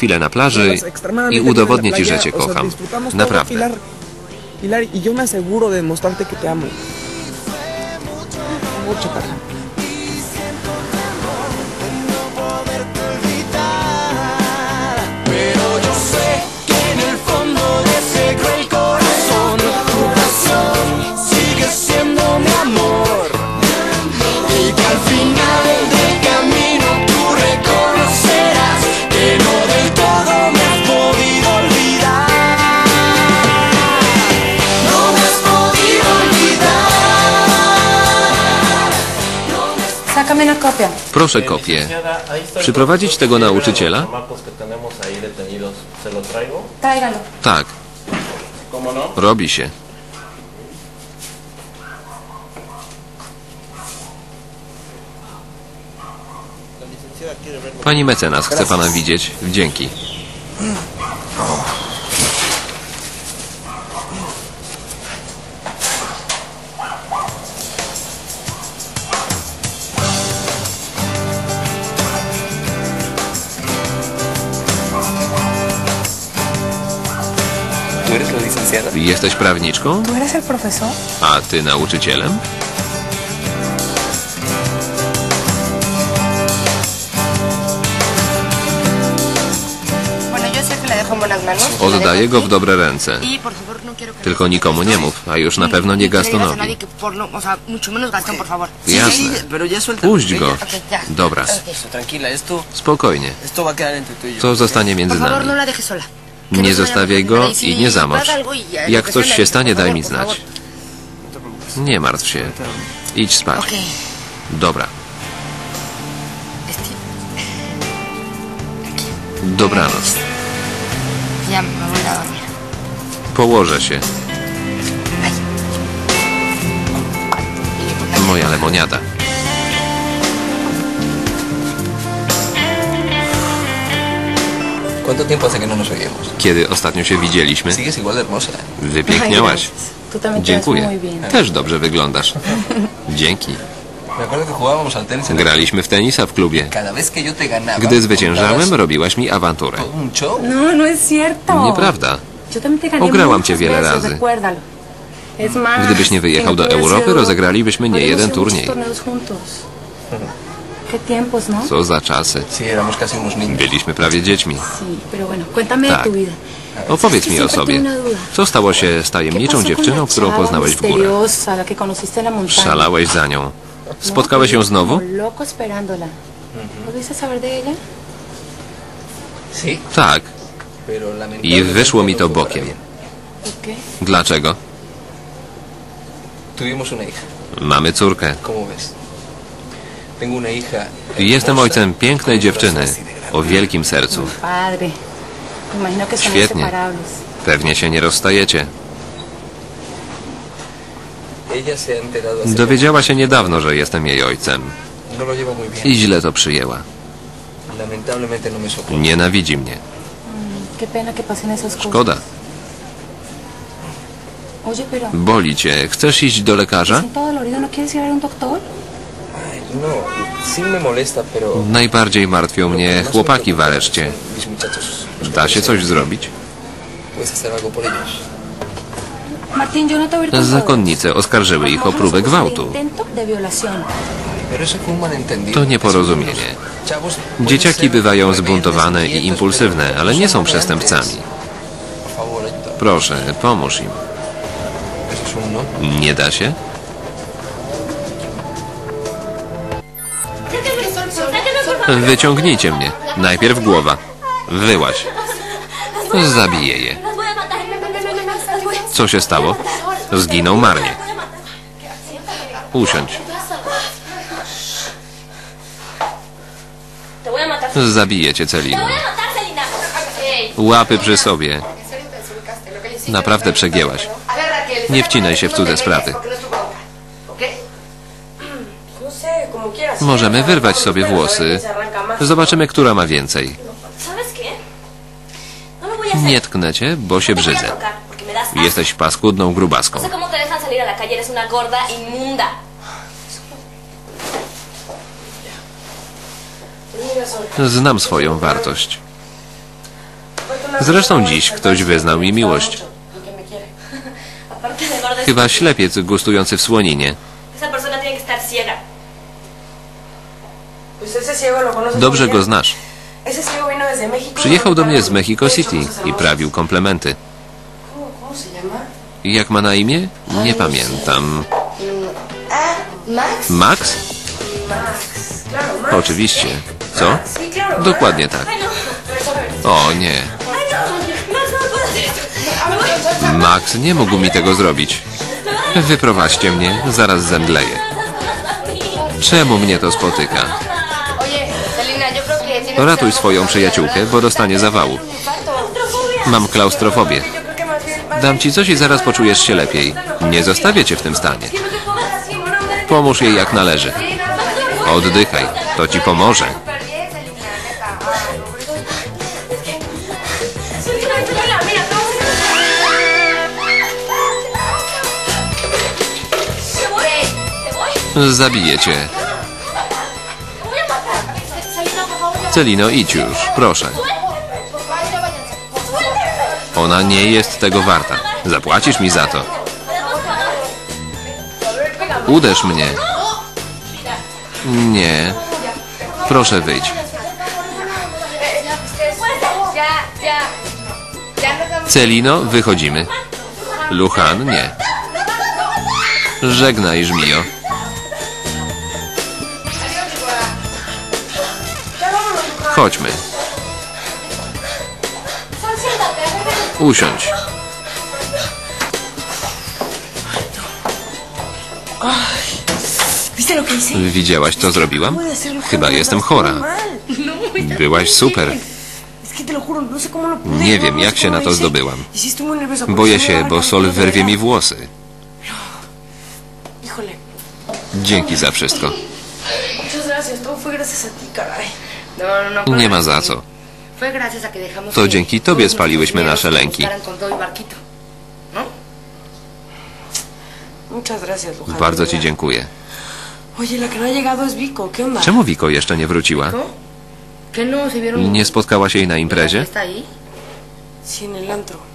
chwilę na plaży i udowodnię ci, że cię kocham. Naprawdę. Pilar, y yo me aseguro de demostrarte que te amo. Mucho. Sácame una copia. Proszę kopię. Przyprowadzić tego nauczyciela? Tak, ¿Cómo no? robi się. Pani mecenas chce pana widzieć. Dzięki. Jesteś prawniczką? ¿Tú eres el profesor? A ty nauczycielem? Oddaję go w dobre ręce. Y no Tylko nikomu nie mów, a już na pewno nie Gastonowi. Jasne. Puść go. Dobra, spokojnie. y. To zostanie między favor, no nami. Nie zostawiaj go i nie zamocz. Jak coś się stanie, daj mi znać. Nie martw się. Idź spać. Dobra, dobranoc. Położę się. Moja lemoniada. ¿Cuánto tiempo hace que no nos oímos? Kiedy ostatnio się widzieliśmy? Sigues igual de hermosa. Wypiękniałaś. Tú también quedas muy Dziękuję. bien. Też dobrze wyglądasz. Dzięki. Me acuerdo que jugábamos al tenis en la- Graliśmy w tenisa w klubie. Cada vez que yo te ganaba. Gdy zwyciężałem, robiłaś mi awanturę. todo un show. No, no es cierto. Nieprawda. Yo también te gané Ograłam muchas cię wiele veces, razy. recuérdalo. Es más, Gdybyś nie wyjechał do Europy, sido- rozegralibyśmy nie jeden hecho muchos turniej. torneos juntos. Qué tiempos, ¿no? Co za czasy. Sí, éramos casi unos niños. Byliśmy prawie dziećmi. Sí, pero bueno, cuéntame Tak. de tu vida. Opowiedz mi o sobie. Co stało się z ¿Qué tajemniczą pasó con dziewczyną, la którą poznałeś w montaña? Szalałeś za nią. Spotkałeś ją No, znowu? Tak. I wyszło mi no to para bokiem. bien. ¿Por qué? Dlaczego? Mamy córkę. ¿cómo ves? Tengo una hija. Jestem ojcem pięknej dziewczyny o wielkim sercu. Świetnie. Pewnie się nie rozstajecie. Dowiedziała się niedawno, że jestem jej ojcem. No. I źle to przyjęła. No. Nienawidzi mnie. Cosas. Szkoda. Boli cię. Chcesz iść do ¿Te lekarza? Najbardziej martwią mnie chłopaki w areszcie. Da się coś zrobić? No. Zakonnice oskarżyły ich o próbę gwałtu. To nieporozumienie. Dzieciaki bywają zbuntowane i impulsywne, ale no nie są przestępcami. Proszę, pomóż im. No. Nie da się? Wyciągnijcie mnie. Najpierw głowa. Wyłaś. Zabiję je. Co się stało? Zginął marnie. Usiądź. Selina. Ey, Łapy przy sobie. Naprawdę przegięłaś. Nie wcinaj się w cudze sprawy. Możemy wyrwać sobie włosy. Zobaczymy, która ma więcej. No hacer. Nie tknę cię, bo się a brzydzę. Jesteś paskudną grubaską. No. Znam swoją wartość. Zresztą dziś ktoś wyznał mi miłość. Chyba ślepiec gustujący w słoninie. Dobrze go znasz. Przyjechał do mnie z Mexico City cosas i prawił komplementy. Jak ma na imię? Nie pamiętam. Max. Max? Claro, Max. Oczywiście. Co? Claro. Dokładnie tak. O nie. Max nie mógł mi tego zrobić. Wyprowadźcie mnie, zaraz zemdleję. Czemu mnie to spotyka? Ratuj swoją przyjaciółkę, bo dostanie zawału. Mam klaustrofobię. Dam ci coś i zaraz poczujesz się lepiej. Nie zostawię cię w tym stanie. Pomóż jej jak należy. Oddychaj, to ci pomoże. Súper bien, Celino, idź już, proszę. Ona nie jest tego warta. Zapłacisz mi za to. Uderz mnie. Nie. Proszę vamos. Celino, wychodzimy. Luchan, nie. Żegnaj, żmijo. Chodźmy. Usiądź. Widziałaś, co zrobiłam? Chyba jestem chora. Byłaś super. Nie wiem, jak się na to zdobyłam. Boję się, bo sol wyrwie mi włosy. Dzięki za wszystko. No, no, no. Nie ma za co. To dzięki tobie spaliłyśmy nasze lęki. y. ¿No? Bardzo ci dziękuję. No. Czemu Wiko jeszcze nie wróciła? ¿No? Nie spotkałaś jej na imprezie?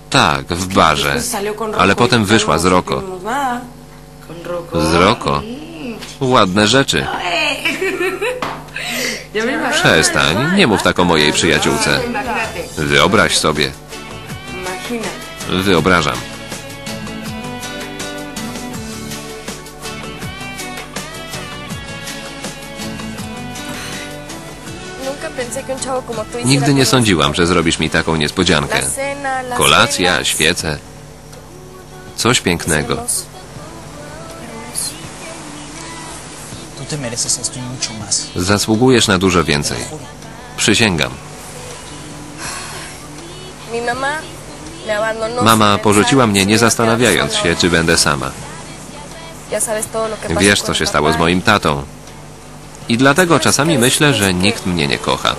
Tak, w barze. Ale y potem ya wyszła z Roko. Z Roko. Ładne rzeczy. Przestań, nie mów tak o mojej przyjaciółce. Wyobraź sobie. Wyobrażam. Nigdy nie sądziłam, że zrobisz mi taką niespodziankę. Kolacja, świece. Coś pięknego. Zasługujesz na dużo więcej. Przysięgam. Mi mamá me abandonó Mama sin porzuciła pensar mnie nie zastanawiając się, czy będę sama. Ya sabes todo lo que pasó Wiesz, co się stało z moim tatą. I dlatego czasami myślę, że nikt mnie nie kocha.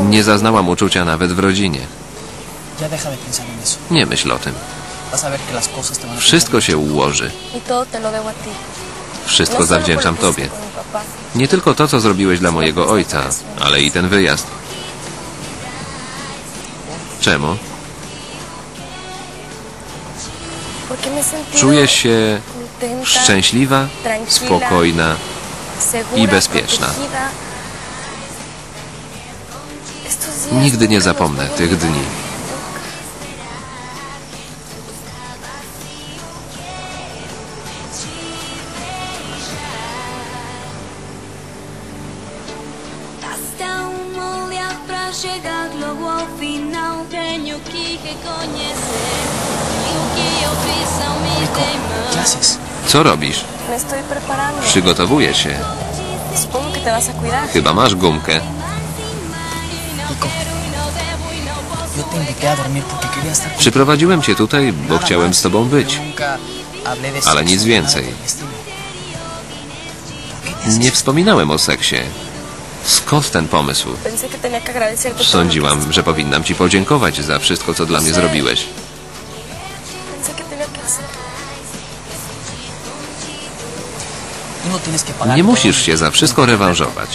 Nie zaznałam uczucia nawet w rodzinie. Nie myśl o tym. Wszystko się ułoży. Y. Wszystko No zawdzięczam tobie. Nie tylko to, co zrobiłeś dla mojego ojca, ale i ten wyjazd. Czemu? Czuję się szczęśliwa, spokojna i bezpieczna. Nigdy nie zapomnę tych dni. Chegar logo ao final Tenho que reconhecer que o que eu fiz ao me ¿Qué teimar haces? Co robisz? Przygotowuję się. Chyba masz gumkę. Przyprowadziłem cię tutaj, bo chciałem z tobą być. Ale nic więcej. por el estilo. ¿Por qué te haces Nie wspominałem o seksie. Skąd ten pomysł? Sądziłam, że powinnam ci podziękować za wszystko, co dla mnie zrobiłeś. Nie musisz się za wszystko rewanżować.